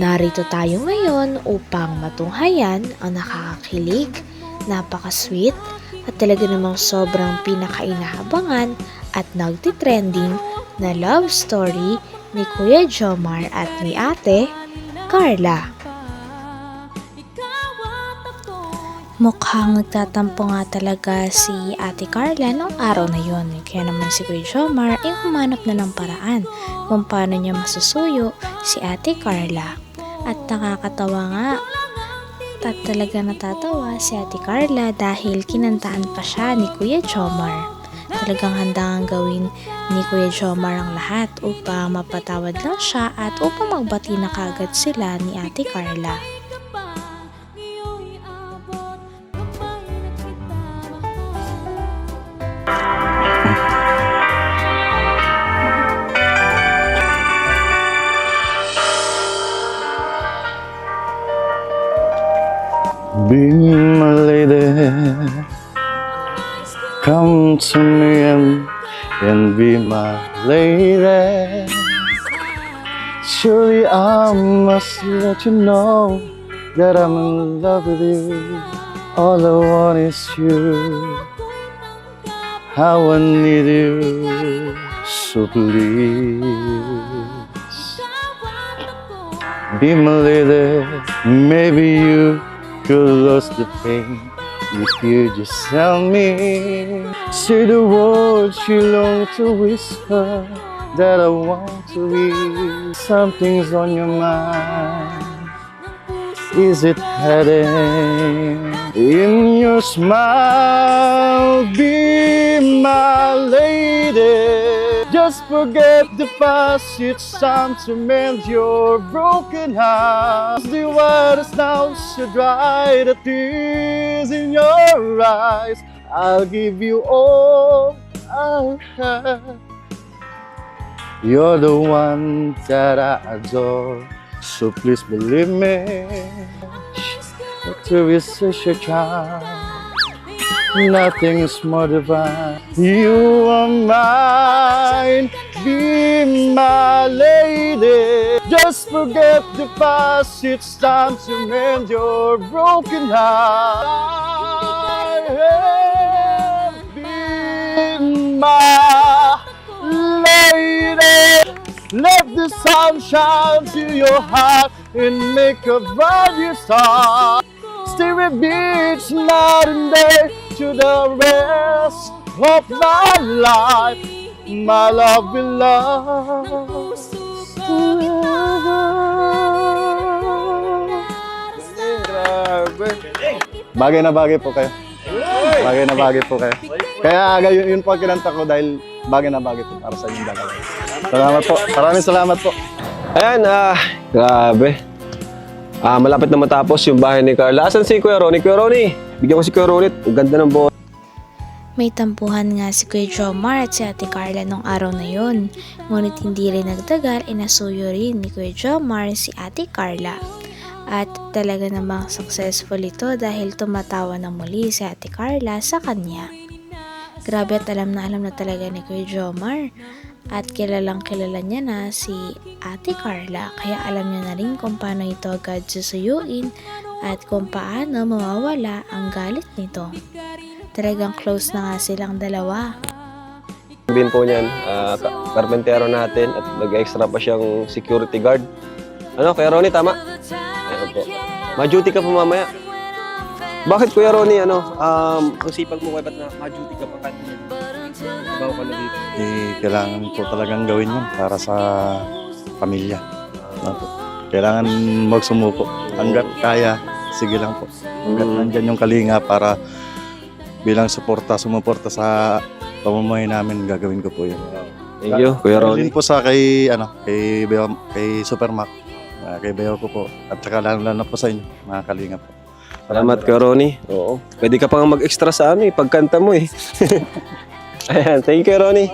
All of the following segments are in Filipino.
Narito tayo ngayon upang matunghayan ang nakakakilig, napaka-sweet, at talaga namang sobrang pinakainahabangan at nagtitrending na love story ni Kuya Jomar at ni Ate Carla. Mukhang nagtatampo nga talaga si Ate Carla nung araw na yon. Kaya naman si Kuya Jomar ay humanap na ng paraan kung paano niya masusuyo si Ate Carla. At nakakatawa nga at talaga natatawa si Ate Carla dahil kinantaan pa siya ni Kuya Jomar. Talagang handa ang gawin ni Kuya Jomar ang lahat upang mapatawad lang siya at upang magbati na kagad sila ni Ate Carla. Be my lady, come to me and, and be my lady. Surely I must let you know that I'm in love with you. All I want is you. How I need you, so please. Be my lady, maybe you could lose the pain if you just tell me. Say the words you long to whisper that I want to hear. Something's on your mind. Is it hiding in your smile? Be my lady. Just forget the past. It's time to mend your broken heart. The waters now should dry the tears in your eyes. I'll give you all I have. You're the one that I adore. So please believe me. To is such a. Nothing is more divine. You are mine. Be my lady. Just forget the past. It's time to mend your broken heart. Be my lady. Let the sun shine to your heart and make a your star. Stay with beach night and day to the rest of my life. My love will last Grabe. Bagay na bagay po kayo. Bagay na bagay po kayo. Kaya aga, yun, yun po ang kinanta ko dahil bagay na bagay po para sa inyong dalawa. Salamat po. Maraming salamat po. Ayan, ah, grabe. Ah, malapit na matapos yung bahay ni Carla. Asan si Kuya Ronnie? Kuya Ronnie, bigyan ko si Kuya Ronnie. Ang ganda ng buhok. May tampuhan nga si Kuya Jomar at si Ate Carla nung araw na yun. Ngunit hindi rin nagtagal, inasuyo rin ni Kuya Jomar si Ate Carla. At talaga namang successful ito dahil tumatawa na muli si Ate Carla sa kanya. Grabe at alam na alam na talaga ni Kuya Jomar. At kilalang kilala niya na si Ate Carla kaya alam niya na rin kung paano ito agad susuyuin at kung paano mawawala ang galit nito. Talagang close na nga silang dalawa. Sabihin po niyan, ka- karpentero natin at nag-extra pa siyang security guard. Ano, Kuya Ronnie, tama? Ayun po. Ma-duty ka po mamaya. Bakit Kuya Ronnie, ano, um, ang sipag mo, kaya ba't na ma-duty ka pa Bago ka na dito. Eh, kailangan po talagang gawin yun para sa pamilya. Ano po? Kailangan magsumuko. Hanggat kaya, sige lang po. Hanggat Mm. nandyan yung kalinga para bilang suporta, sumuporta sa pamumuhay namin, gagawin ko po yun. Thank you, Kuya Ronnie. din po sa kay, ano, kay, Beo, kay Supermac, ah, kay Beo ko po, at saka lalo na po sa inyo, mga kalinga po. Salamat, Kuya Ronnie. Oo. Pwede ka pang mag-extra sa amin, pagkanta mo eh. Ayan, thank you, Ronnie.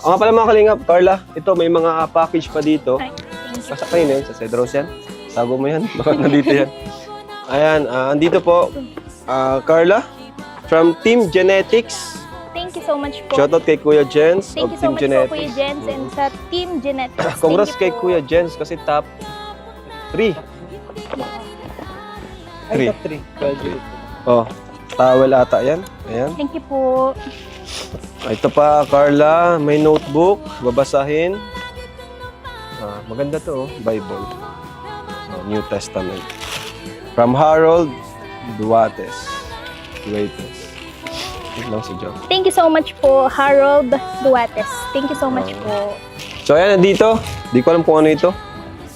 O nga pala mga kalingap, Carla, ito may mga package pa dito. Pasakay na yun sa Cedros yan. Tago mo yan, baka nandito yan. Ayan, ah, andito po, ah, Carla, from Team Genetics. Thank you so much po. Shoutout kay Kuya Jens Thank of you so Team much Genetics. po, Kuya Jens, and sa Team Genetics. Congrats Thank kay you po. Kuya Jens kasi top 3. 3. Oh, towel ata yan. Ayan. Thank you po. Ah, Ito pa, Carla, may notebook, babasahin. Ah, maganda to, oh, Bible. Oh, New Testament. From Harold Duates. Duates. Wait lang si John. Thank you so much po, Harold Duates. Thank you so much Oh. po. So, ayan, nandito. Di ko alam kung ano ito.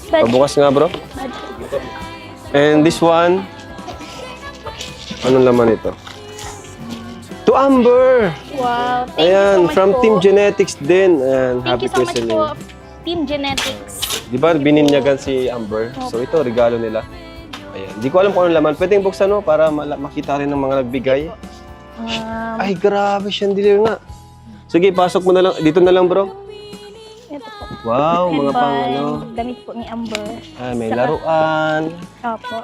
Badge. Pabukas nga, bro. And this one, anong laman ito? Amber! Wow. Thank Ayan, you so much from po. Team Genetics din. And Thank happy you so much christening. po, Team Genetics. Di ba bininyagan si Amber? So ito, regalo nila. Ayan. Di ko alam kung anong laman. Pwedeng buksan no para mala- makita rin ng mga nagbigay. Um, Ay, grabe, chandelier nga. Sige, pasok mo na lang. Dito na lang, bro. ito po. Wow, mga pang ano. Damit po ni Amber. Ay, may laruan. Opo.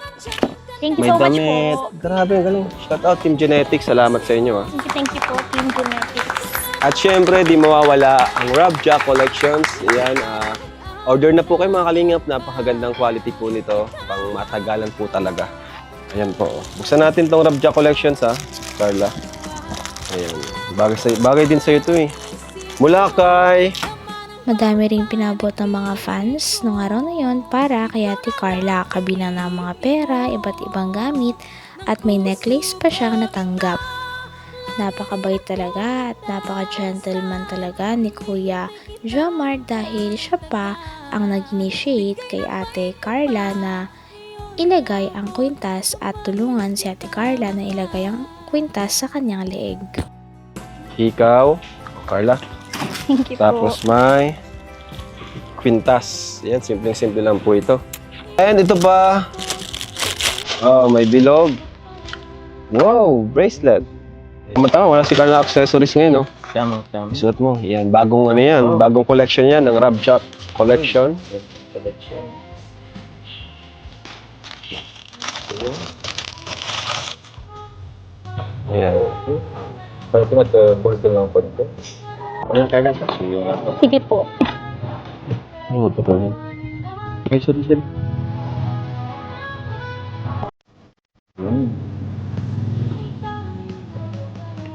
Thank you May so much damit. po. Grabe, galing. Shout out Team Genetics. Salamat sa inyo. ah. Thank you, thank you po, Team Genetics. At syempre, di mawawala ang Rob Jack Collections. Ayan, ah, order na po kayo mga kalingap. Napakagandang quality po nito. Pang matagalan po talaga. Ayan po. oh. Buksan natin tong Rob Jack Collections ha, Carla. Ayan. Bagay, sa, bagay din sa'yo to eh. Mula kay... Madami ring pinabot ng mga fans nung araw na yon para kay Ate Carla kabilang ng mga pera, iba't ibang gamit at may necklace pa siyang natanggap. Napakabait talaga at napaka-gentleman talaga ni Kuya Jomar dahil siya pa ang nag-initiate kay Ate Carla na ilagay ang kwintas at tulungan si Ate Carla na ilagay ang kwintas sa kanyang leeg. Ikaw, Carla. Thank you Tapos po. may quintas. Yan, simpleng-simple lang po ito. And ito pa. Oh, may bilog. Wow, bracelet. Tama, wala si Carla accessories ngayon, no? Tama, tama. Isuot mo. Yan, bagong ano yan. Bagong collection yan ng Rab Shop collection. Ayan. Parang ito mat, bordo lang po ito. Anong kaya ka? Sige nga po. Sige po. Ano ito pa rin? Ay, sorry, sorry. Hmm.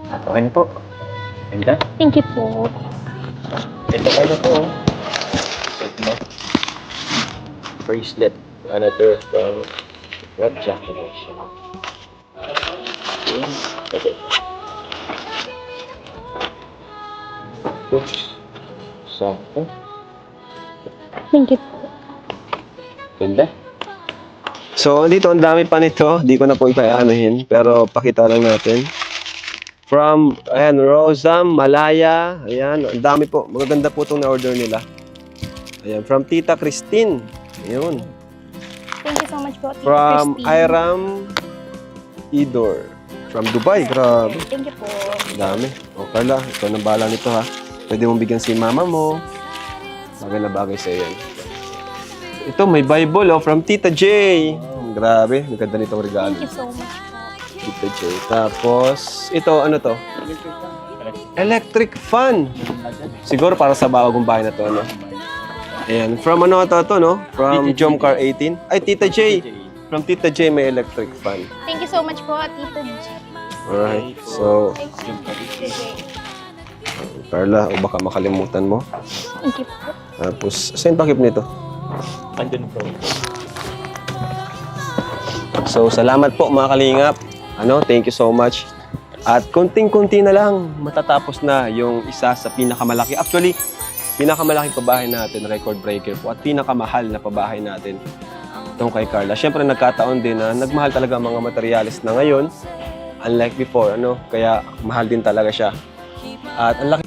Okay na po. Ganda. Thank you po. Ito kayo po. Ito na. Bracelet. Another from Red Jack Collection. Okay. Oops. Sakto. Thank you po. Ganda. So, dito ang dami pa nito. Di ko na po ipaanuhin. Pero pakita lang natin. From, ayan, Rosam, Malaya. Ayan, ang dami po. Magaganda po itong na-order nila. Ayan, from Tita Christine. Ayun. Thank you so much po, Tita From Christine. Iram Idor. From Dubai. Grabe. Thank you po. Ang dami. O, Carla, ikaw na bahala nito ha. Pwede mong bigyan si mama mo. Bagay na bagay sa yan. Ito, may Bible oh, from Tita J. Grabe, maganda nitong regalo. Thank you so much po. Tita J. Tapos, ito, ano to? Electric fan. Siguro para sa bagong bahay na to, ano? Ayan, from ano to, to no? From Jomcar 18. Ay, Tita J. From Tita J, may electric fan. Thank you so much po, Tita G. Alright, so, Carla, o baka makalimutan mo. Thank you po. Tapos, saan pakip nito? Andun po. So, salamat po mga kalingap. Ano, thank you so much. At kunting-kunti na lang, matatapos na yung isa sa pinakamalaki. Actually, pinakamalaki pabahay natin, record breaker po. At pinakamahal na pabahay natin, itong kay Carla. Siyempre, nagkataon din na nagmahal talaga mga materialis na ngayon. Unlike before, ano? Kaya mahal din talaga siya. At ang laki